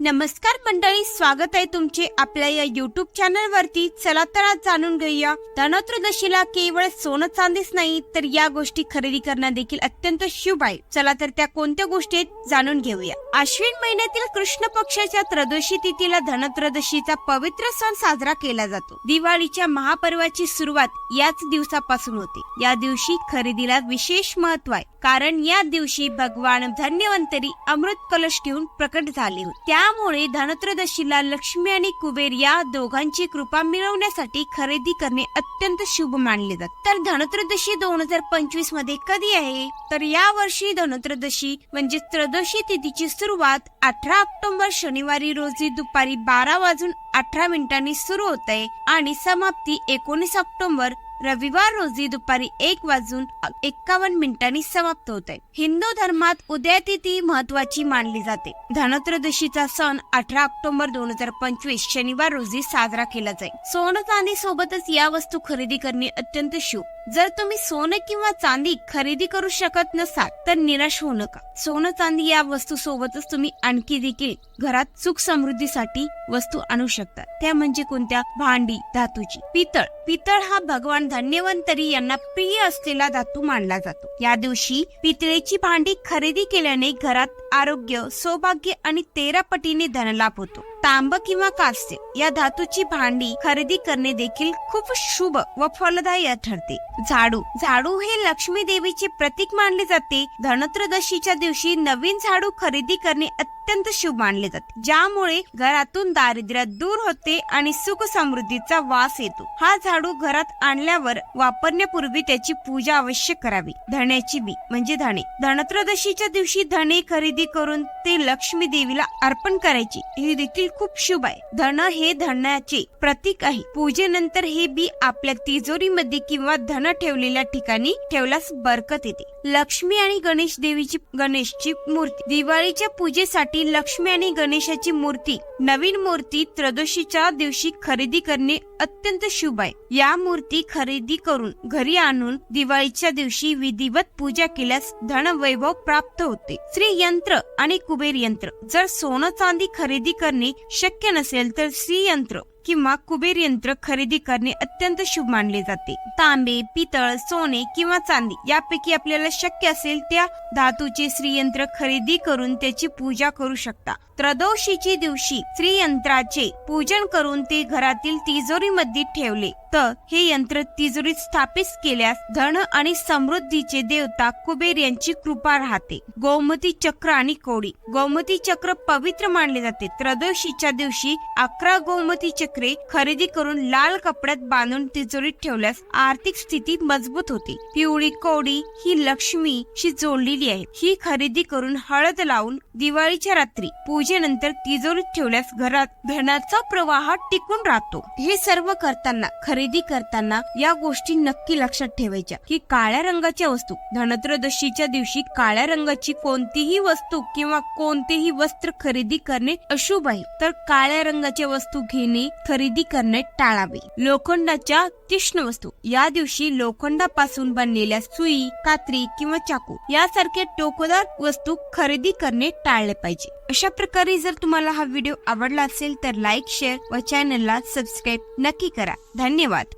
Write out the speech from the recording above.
नमस्कार मंडळी स्वागत आहे तुमचे आपल्या या युट्यूब चॅनल वरती. चला तर आज जाणून घेऊया. धनत्रदशीला केवळ सोनं चांदीच नाही तर या गोष्टी खरेदी करणं देखील अत्यंत शुभ आहे. चला तर त्या कोणत्या गोष्टी आहेत जाणून घेऊया. आश्विन महिन्यातील कृष्ण पक्षाच्या त्रयोदशी तिथीला धनत्रदशीचा पवित्र सण साजरा केला जातो. दिवाळीच्या महापर्वाची सुरुवात याच दिवसापासून होते. या दिवशी खरेदीला विशेष महत्त्व आहे. कारण या दिवशी भगवान धन्यवंतरी अमृत कलश घेऊन प्रकट झाले होते. त्यामुळे धनत्रयोदशीला लक्ष्मी आणि कुबेर या दोघांची कृपा मिळवण्यासाठी खरेदी करणे अत्यंत शुभ मानले जाते. तर धनत्रयोदशी दोन हजार पंचवीसमध्ये कधी आहे? तर या वर्षी धनत्रयोदशी म्हणजे त्रयोदशी तिथीची सुरुवात अठरा ऑक्टोबर शनिवारी रोजी दुपारी बारा वाजून अठरा मिनिटांनी सुरू होत आहे आणि समाप्ती एकोणीस ऑक्टोबर रविवार रोजी दुपारी एक वाजून एक्कावन्न मिनिटांनी समाप्त होत. आहे हिंदू धर्मात उदयतिथी महत्वाची मानली जाते. धनत्रयोदशीचा सण अठरा ऑक्टोबर दोन हजार पंचवीस शनिवार रोजी साजरा केला जाईल सोनं चांदी सोबतच या वस्तू खरेदी करणे अत्यंत शुभ. जर तुम्ही सोनं किंवा चांदी खरेदी करू शकत नसाल तर निराश होऊ नका. सोनं चांदी या वस्तू सोबतच तुम्ही आणखी देखील घरात सुख समृद्धीसाठी वस्तू आणू शकता. त्या म्हणजे कोणत्या? भांडी धातूची. पितळ. पितळ हा भगवान धन्यवंतरी यांना प्रिय असलेला धातू मानला जातो. या दिवशी पितळेची भांडी खरेदी केल्याने घरात आरोग्य सौभाग्य आणि तेरा पटीने धनलाभ होतो. तांब किंवा कास्य या धातूची भांडी खरेदी करणे देखील खूप शुभ व फलदायी ठरते. झाडू. झाडू हे लक्ष्मी देवीचे प्रतीक मानले जाते. धनत्रदशीच्या दिवशी नवीन झाडू खरेदी करणे अत्यंत शुभ मानले जाते. ज्यामुळे घरातून दारिद्र्य दूर होते आणि सुख समृद्धीचा वास येतो. हा झाडू घरात आणल्यावर वापरण्यापूर्वी त्याची पूजा अवश्य करावी. धण्याची बी म्हणजे धणे धनत्रदशीच्या दिवशी धणे खरेदी करून ते लक्ष्मी देवीला अर्पण करायची. हे देखील खूप शुभ आहे. धन हे धनाचे प्रतीक आहे पूजेनंतर हे बी आपल्या तिजोरीमध्ये किंवा धन ठेवलेल्या ठिकाणी ठेवल्यास बरकत येते. लक्ष्मी आणि गणेश देवीची गणेशची मूर्ती. दिवाळीच्या पूजेसाठी लक्ष्मी आणि गणेशाची मूर्ती नवीन मूर्ती त्रदोशीच्या दिवशी खरेदी करणे अत्यंत शुभ आहे. या मूर्ती खरेदी करून घरी आणून दिवाळीच्या दिवशी विधिवत पूजा केल्यास धन वैभव प्राप्त होते. श्री यंत्र आणि कुबेर यंत्र. जर सोनं चांदी खरेदी करणे शक्य नसेल तर श्री यंत्र. किंवा कुबेर यंत्र खरेदी करणे अत्यंत शुभ मानले जाते. तांबे पितळ सोने किंवा चांदी यापैकी आपल्याला शक्य असेल त्या धातूचे श्रीयंत्र खरेदी करून त्याची पूजा करू शकता. त्रयोदशीची दिवशी श्रीयंत्राचे पूजन करून ते घरातील तिजोरीमध्ये ठेवले. तर हे यंत्र तिजोरीत स्थापित केल्यास धन आणि समृद्धीचे देवता कुबेर यांची कृपा राहते. गोमती चक्र आणि कोडी. गोमती चक्र पवित्र मानले जाते. त्रदोषीच्या दिवशी अकरा गोमती चक्रे खरेदी करून लाल कपड्यात बांधून तिजोरीत ठेवल्यास आर्थिक स्थिती मजबूत होते. पिवळी कोडी ही लक्ष्मीशी जोडलेली आहे. ही खरेदी करून हळद लावून दिवाळीच्या रात्री पूजेनंतर तिजोरीत ठेवल्यास घरात धनाचा प्रवाह टिकून राहतो. हे सर्व करताना खरेदी करताना या गोष्टी नक्की लक्षात ठेवायच्या. की काळ्या रंगाच्या वस्तू धनत्रयोदशीच्या दिवशी काळ्या रंगाची कोणतीही वस्तू किंवा कोणतेही वस्त्र खरेदी करणे अशुभ आहे. तर काळ्या रंगाच्या वस्तू घेणे खरेदी करणे टाळावे. लोखंडाच्या तीक्ष्ण वस्तू या दिवशी लोखंडापासून बनलेल्या सुई कात्री किंवा चाकू यासारख्या टोकदार वस्तू खरेदी करणे टाळले पाहिजे. अशा प्रकारे जर तुम्हाला हा व्हिडिओ आवडला असेल तर लाईक शेअर व चॅनलला सबस्क्राईब नक्की करा. धन्यवाद. виноват.